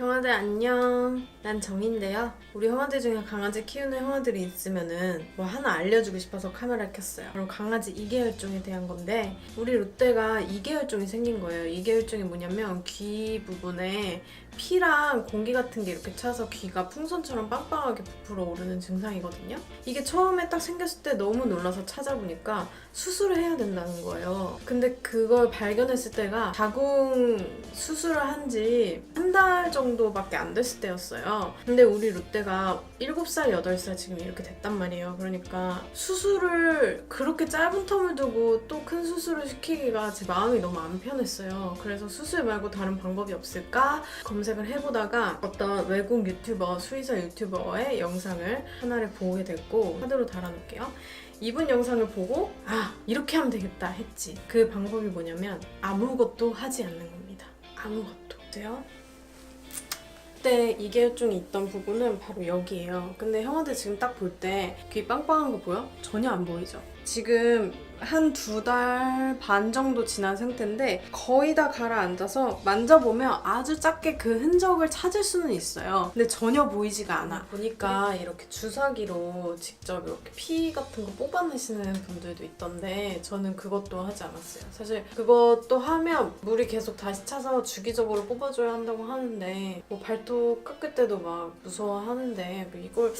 형아들 안녕. 난 정인데요. 우리 형아들 중에 강아지 키우는 형아들이 있으면은 뭐 하나 알려주고 싶어서 카메라를 켰어요. 바로 강아지 이계혈종에 대한 건데 우리 롯데가 이계혈종이 생긴 거예요. 이계혈종이 뭐냐면 귀 부분에 피랑 공기 같은 게 이렇게 차서 귀가 풍선처럼 빵빵하게 부풀어 오르는 증상이거든요. 이게 처음에 딱 생겼을 때 너무 놀라서 찾아보니까 수술을 해야 된다는 거예요. 근데 그걸 발견했을 때가 자궁 수술을 한 지 한 달 정도밖에 안 됐을 때였어요. 근데 우리 롯데가 7살, 8살 지금 이렇게 됐단 말이에요. 그러니까 수술을 그렇게 짧은 텀을 두고 또 큰 수술을 시키기가 제 마음이 너무 안 편했어요. 그래서 수술 말고 다른 방법이 없을까 검 색을 해보다가 어떤 외국 유튜버, 수의사 유튜버의 영상을 하나를 보게 됐고 하드로 달아놓을게요. 이분 영상을 보고 아 이렇게 하면 되겠다 했지 그 방법이 뭐냐면 아무것도 하지 않는 겁니다 아무것도 돼요? 그때 이계혈종이 있던 부분은 바로 여기예요 근데 형아들 지금 딱 볼 때 귀 빵빵한 거 보여? 전혀 안 보이죠? 지금 한 두 달 반 정도 지난 상태인데 거의 다 가라앉아서 만져보면 아주 작게 그 흔적을 찾을 수는 있어요. 근데 전혀 보이지가 않아. 보니까 이렇게 주사기로 직접 이렇게 피 같은 거 뽑아내시는 분들도 있던데 저는 그것도 하지 않았어요. 사실 그것도 하면 물이 계속 다시 차서 주기적으로 뽑아줘야 한다고 하는데 뭐 발톱 깎을 때도 막 무서워하는데 뭐 이걸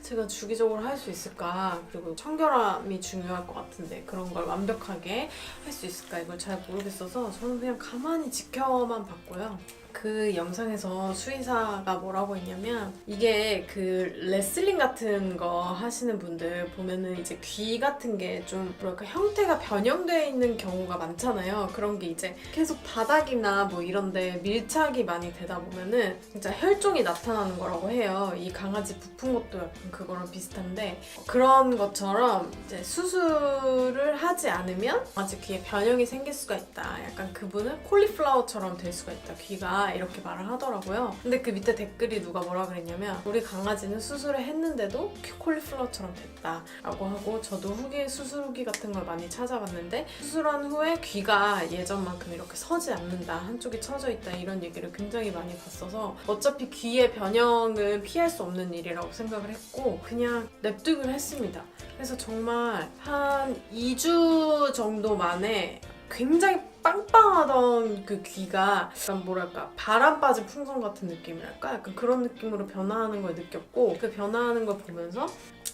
제가 주기적으로 할 수 있을까 그리고 청결함이 중요 할 것 같은데 그런 걸 완벽하게 할 수 있을까 이걸 잘 모르겠어서 저는 그냥 가만히 지켜만 봤고요. 그 영상에서 수의사가 뭐라고 했냐면 이게 그 레슬링 같은 거 하시는 분들 보면은 이제 귀 같은 게 좀 뭐랄까 형태가 변형되어 있는 경우가 많잖아요. 그런 게 이제 계속 바닥이나 뭐 이런데 밀착이 많이 되다 보면은 진짜 혈종이 나타나는 거라고 해요. 이 강아지 부푼 것도 약간 그거랑 비슷한데 그런 것처럼 이제 수술을 하지 않으면 아직 귀에 변형이 생길 수가 있다. 약간 그분은 콜리플라워처럼 될 수가 있다. 귀가 이렇게 말을 하더라고요. 근데 그 밑에 댓글이 누가 뭐라 그랬냐면 우리 강아지는 수술을 했는데도 귀 콜리플라워처럼 됐다 라고 하고 저도 후기 수술 후기 같은 걸 많이 찾아봤는데 수술한 후에 귀가 예전만큼 이렇게 서지 않는다. 한쪽이 처져 있다. 이런 얘기를 굉장히 많이 봤어서 어차피 귀의 변형은 피할 수 없는 일이라고 생각을 했고 그냥 냅두기로 했습니다. 그래서 정말 한 2주 정도 만에 굉장히 빵빵하던 그 귀가 약간 뭐랄까 바람 빠진 풍선 같은 느낌이랄까 약간 그런 느낌으로 변화하는 걸 느꼈고 그 변화하는 걸 보면서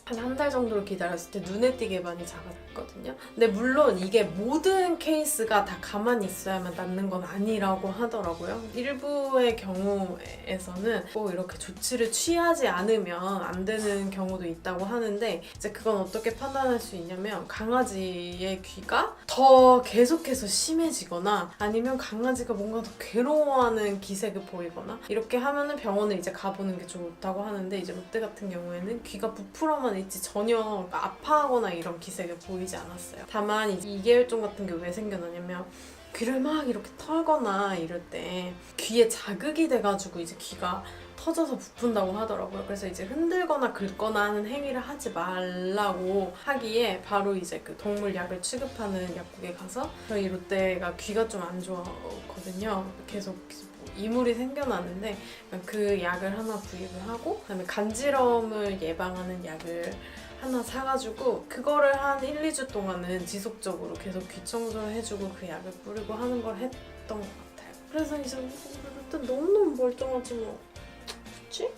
한 한 달 정도를 기다렸을 때 눈에 띄게 많이 작았거든요. 근데 물론 이게 모든 케이스가 다 가만히 있어야만 낫는 건 아니라고 하더라고요. 일부의 경우에서는 꼭 이렇게 조치를 취하지 않으면 안 되는 경우도 있다고 하는데 이제 그건 어떻게 판단할 수 있냐면 강아지의 귀가 더 계속해서 심해지 거나 아니면 강아지가 뭔가 더 괴로워하는 기색을 보이거나 이렇게 하면은 병원을 이제 가보는 게 좋다고 하는데 이제 롯데 같은 경우에는 귀가 부풀어만 있지 전혀 아파하거나 이런 기색을 보이지 않았어요. 다만 이제 이계혈종 같은 게 왜 생겨나냐면 귀를 막 이렇게 털거나 이럴 때 귀에 자극이 돼가지고 이제 귀가 터져서 부푼다고 하더라고요. 그래서 이제 흔들거나 긁거나 하는 행위를 하지 말라고 하기에 바로 이제 그 동물 약을 취급하는 약국에 가서 저희 롯데가 귀가 좀 안 좋거든요. 계속 뭐 이물이 생겨나는데 그 약을 하나 구입을 하고 그다음에 간지럼을 예방하는 약을 하나 사가지고 그거를 한 1, 2주 동안은 지속적으로 계속 귀 청소를 해주고 그 약을 뿌리고 하는 걸 했던 것 같아요. 그래서 이제 일단 너무너무 멀쩡하지 뭐. 그치?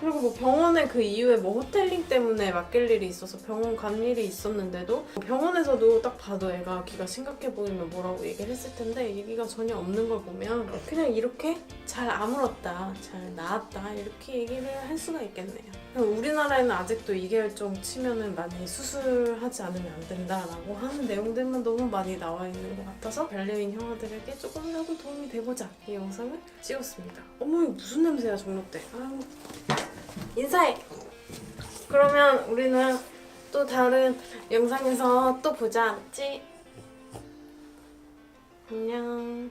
그리고 뭐 병원에 그 이후에 뭐 호텔링 때문에 맡길 일이 있어서 병원 간 일이 있었는데도 뭐 병원에서도 딱 봐도 애가 귀가 심각해 보이면 뭐라고 얘기를 했을 텐데 얘기가 전혀 없는 걸 보면 그냥 이렇게 잘 아물었다, 잘 나았다 이렇게 얘기를 할 수가 있겠네요. 우리나라에는 아직도 이계혈종 치면은 많이 수술하지 않으면 안 된다라고 하는 내용들만 너무 많이 나와 있는 것 같아서 반려인 형아들에게 조금이라도 도움이 돼보자 이 영상을 찍었습니다. 어머 이거 무슨 냄새야 종로때. 아유. 인사해. 그러면 우리는 또 다른 영상에서 또 보자, 맞지? 안녕.